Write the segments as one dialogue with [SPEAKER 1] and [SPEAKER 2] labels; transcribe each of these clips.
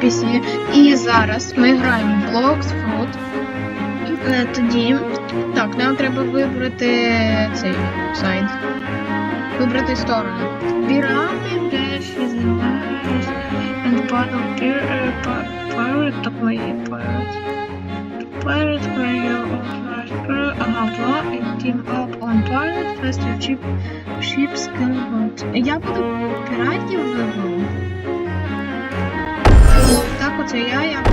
[SPEAKER 1] пісні. І зараз ми граємо Blocks Fruit. Е, тоді так, нам треба вибрати цей сайт. Вибрати сторону. Пірати, деш, and paddle pirate pirate. Ага, бла, and team up on pirate, faster ship. Я буду пиратів вибрати. Я яя.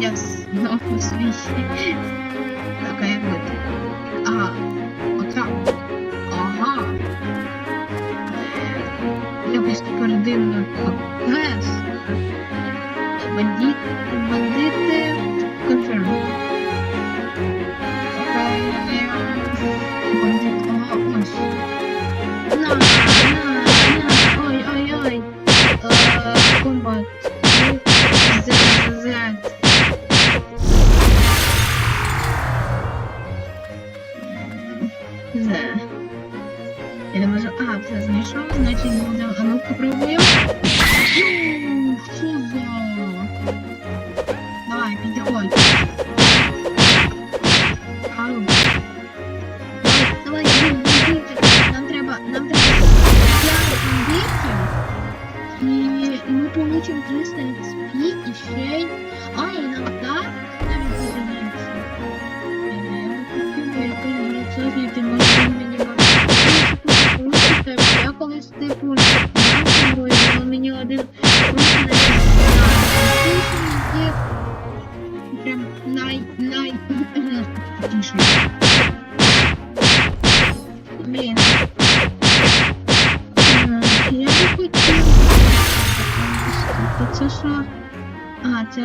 [SPEAKER 1] Я знову свій. Так, а як бути? Ага. Отак. Ага. Я просто передивлю. Вес. Бандіт. Бандіт. Я думаю, що а, все знайшов, значить буде. А ну попробуємо. Що за? прям най най тише. Блин. Я не хотів. Це що? А, це.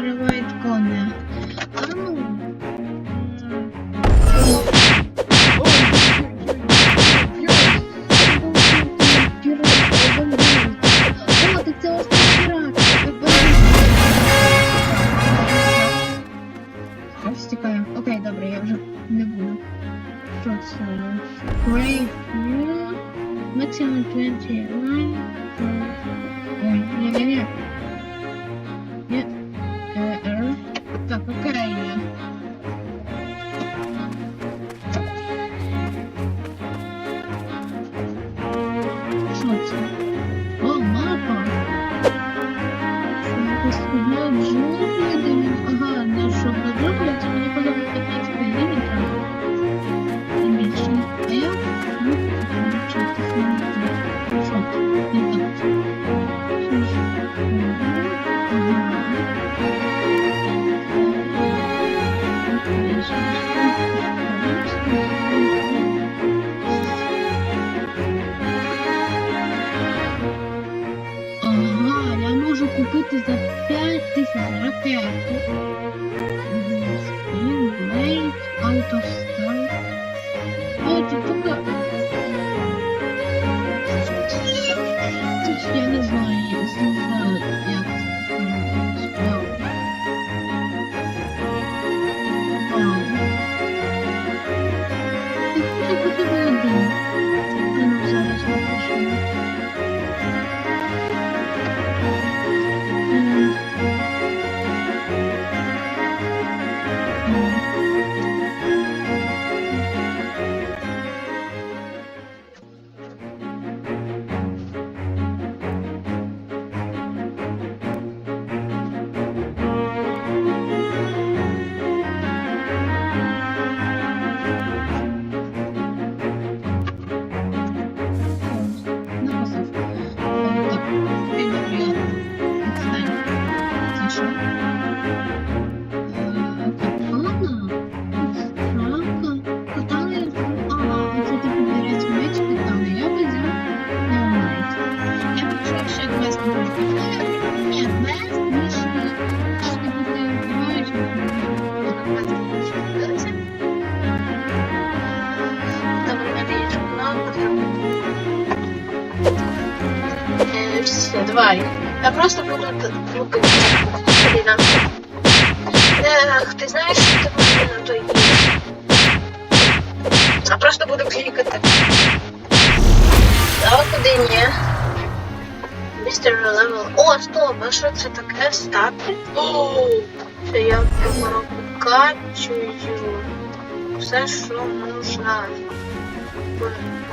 [SPEAKER 1] Macam adventure. Містер левел. О, стоп, а що це таке стати? Це я прокачую все, що можна.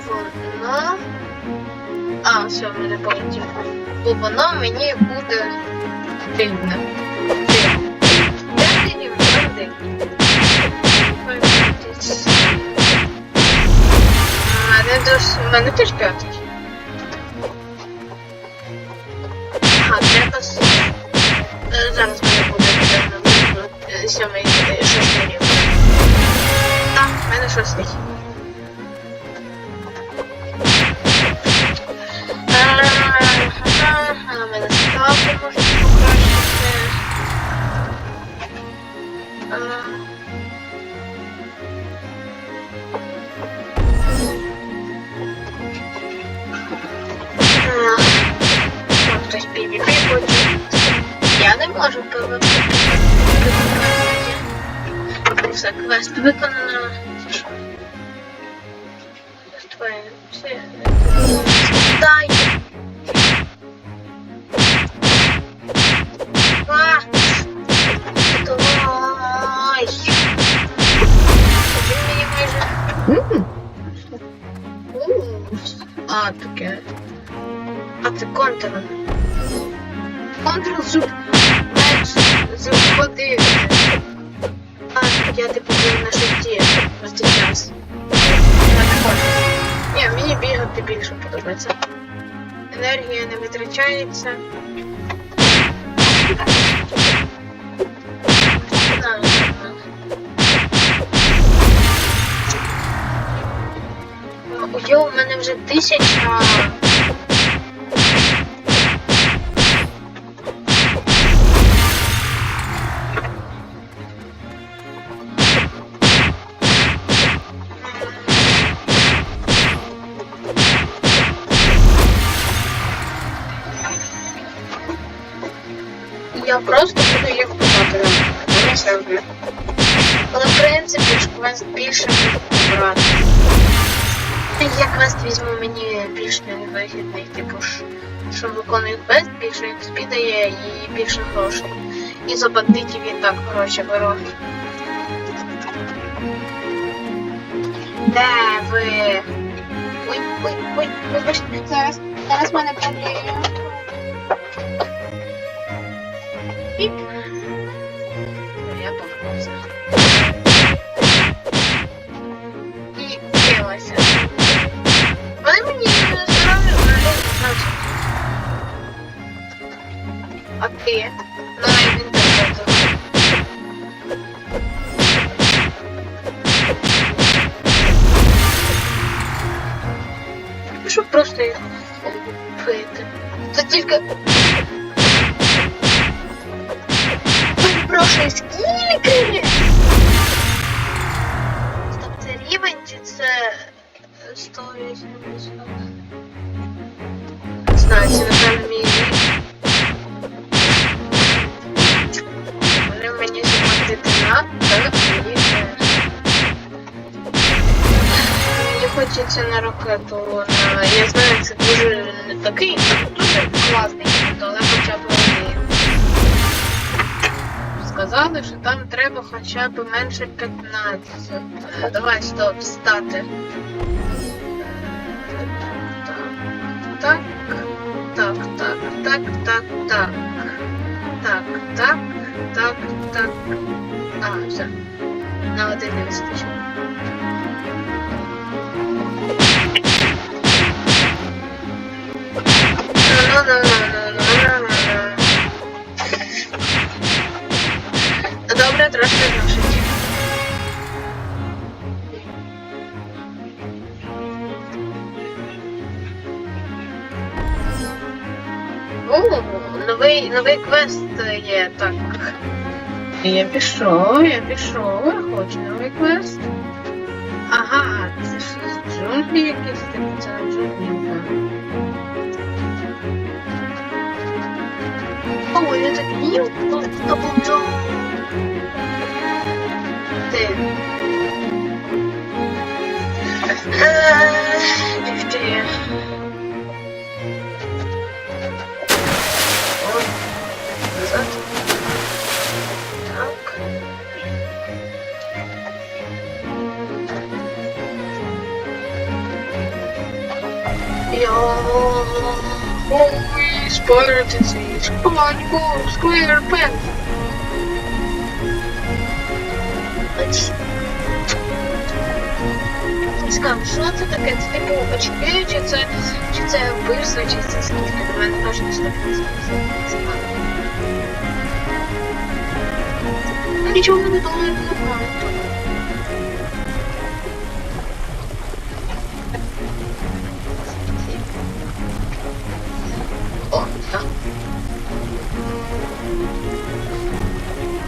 [SPEAKER 1] Воно. А, все, мене полетіло. Бо воно мені буде дивне. Мене дос... У мене теж п'ятий. Ага, треба... с- Е, Зараз в мене Все, квест Йо, у мене вже тисяча. Більш невигідний, типу що виконує квест, більше XP спідає і більше грошей. І за бандитів він так гроші беру. Де ви? Ой, ой, ой, вибачте, зараз, зараз мене проблема. А ти? Ну, він тебе Щоб просто їх пити. Це тільки. Прошу, скільки? Це рівень чи це 180? Не знаю, це напевно мій. Вони мені заплатити надто, мені теж. Мені хочеться на ракету. На... Я знаю, це дуже не такий, дуже класний, але хоча б один. Сказали, що там треба хоча б менше 15. Е, Давай, стоп, стати. Так, так, так, так, так, так. Так, так, так, так. А, все. На один не вистачило. Добре, трошки новий, новий квест є, так. Я пішов, я пішов, я хочу новий квест. Ага, це ж з джунглі якісь, типу, це не джунглі. О, я так їв, Даблджон. Ти. Еee, ти. назад. Так. Yo, always pirate disease. SpongeBob SquarePants. Let's скажу, что это такая цепочка. Читаю, читаю, читаю быстро, чисто скидка. Давай, нужно, чтобы не Нічого не знаю. О, так.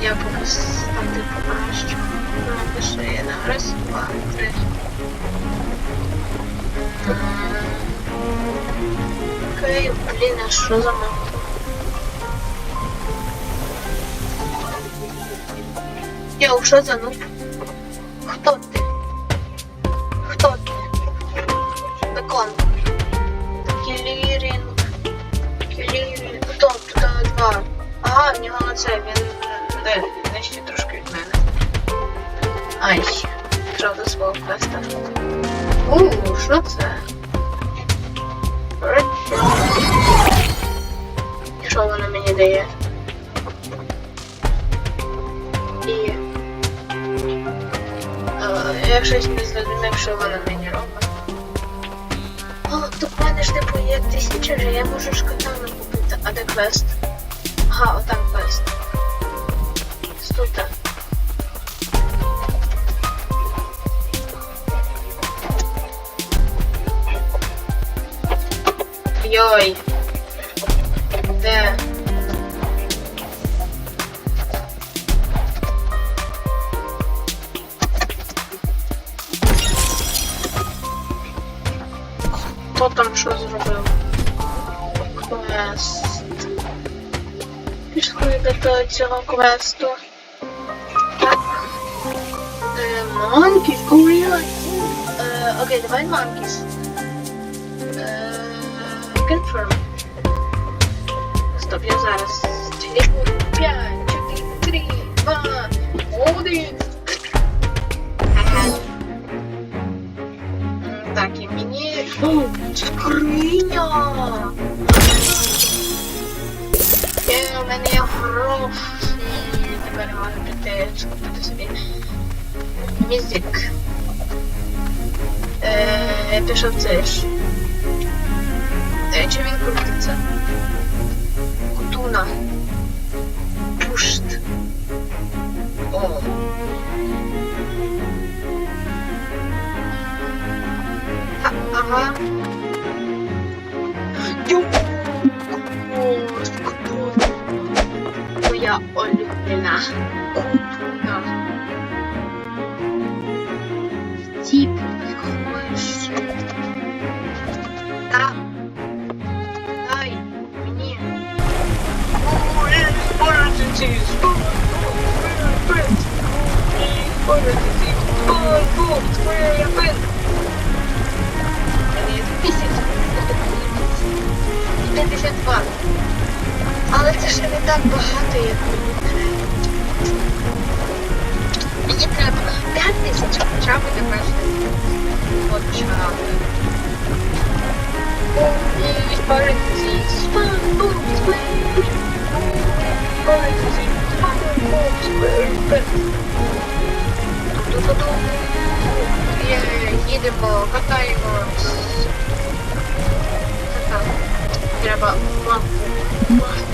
[SPEAKER 1] Я поки стати покращу. Напиши на раз, два, три. Окей, блін, а що за мапа? Що за нуб? Хто ти? Хто ти? Бекон. Кілірінг. Кілірінг. Хто? Хто два? Ага, в нього це, він де, нижче трошки від мене. Ай, що свого квеста. У, що це? І що вона мені дає? І... Е, я щось не зрозумів, що вона мені робить. О, то в мене ж типу є тисяча вже, я можу ж катану купити. А де квест? Ага, отам квест. Сута. Йой. Де? Там що зробив? Квест. Пішли до цього квесту. Так. Е, Монкіс? Ой-ой. Е, окей, давай Монкіс. Е, Confirm. Стоп, я зараз. Телефон 5, гроші. Тепер я можу піти скупити собі мізик. Е, я пішов це ж. Е, чи він крутиться? Кутуна. Пушт. О. Моя улюблена. Кутуна. Тип, хочеш. Так. Дай мені. Спорити. Спорити. Мені тисяч. 52. Але це ще не так багато, як мені треба. Мені треба 5 тисяч хоча б на перший почати. Ой, спорити ці спорити. Спорити ці спорити. Ту-ту-ту. Є, Їдемо, катаємось. Так, треба лампу.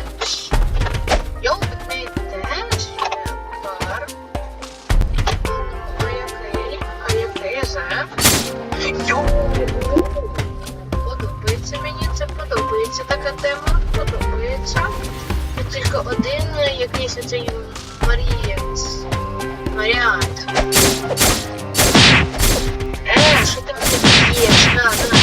[SPEAKER 1] Подобається мені це, подобається така тема, подобається. Тільки один якийсь оцей варіант. Варіант. Е, що ти мені даєш? На, на,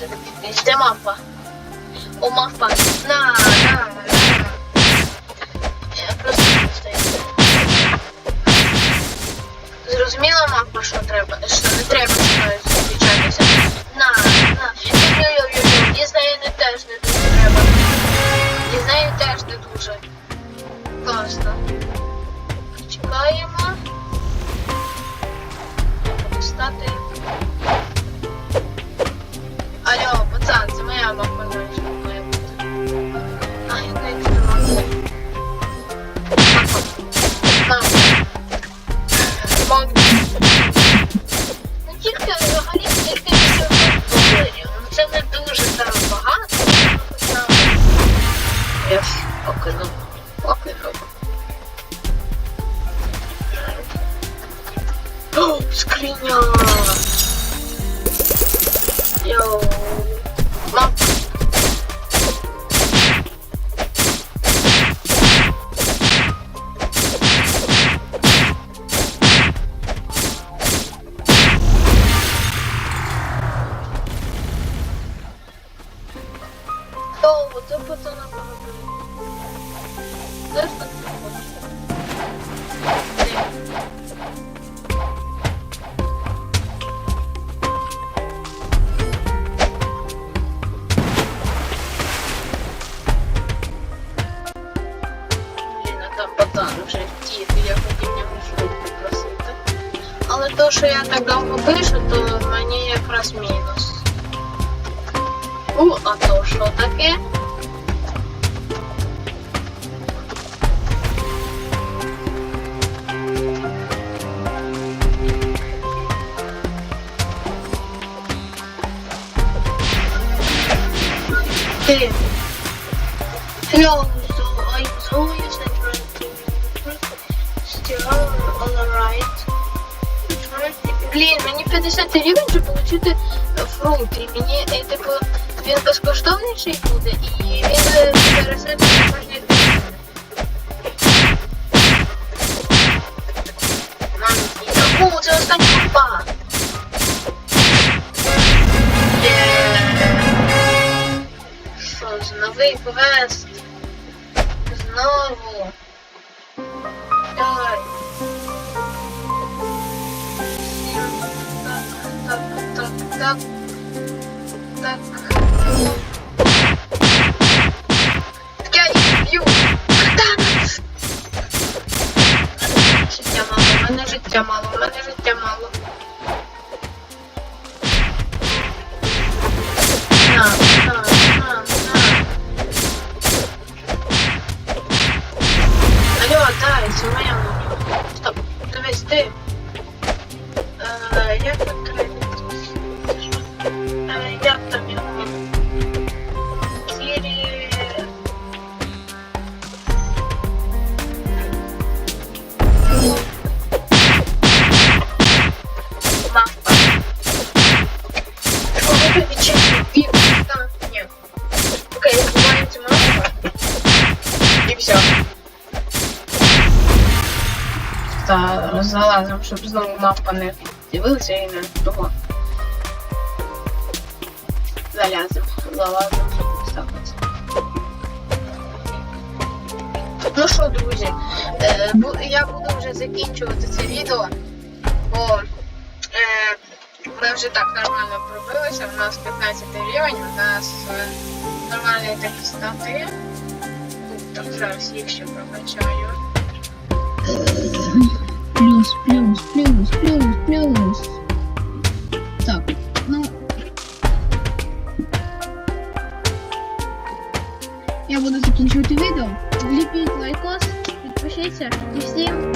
[SPEAKER 1] На, на, на. Я просто не стою. Зрозуміла мапа, що треба, що не треба мною зустрічатися. На, на. Йо-йо-йо-йо. Нею не теж не дуже треба. І з нею теж не дуже. Класно. Чекаємо. Стати. Алло, пацан, це моя це пацана поробили. Блін, а там пацан вже втік, я хотів нього швидко просити. Але то, що я так довго пишу, то мені якраз мінус. У, а то що таке? Ти. Hello, so I was always trying to still alright. Блін, мені 50 рівень, щоб отримати фрукт. І мені, і, типу, він безкоштовніший буде, і він кожній дитині. Мам, О, це остання купа. Що, новий квест? Знову. Давай. Так, так, так, так. Так я їх б'ю. Катана! Життя мало, в мене життя мало, в мене життя ти. Е, як Залазимо, щоб знову мапа не з'явилася і не того. Щоб не сталося. Ну що, друзі, е, я буду вже закінчувати це відео, бо е, ми вже так нормально пробилися, у нас 15 рівень, у нас е, нормальні такі стати. Так, зараз їх ще прокачаю.
[SPEAKER 2] Плюс, плюс, плюс, плюс, плюс. Так, ну. Я буду закінчувати відео. Вліпіть лайкос, підпишіться і всім.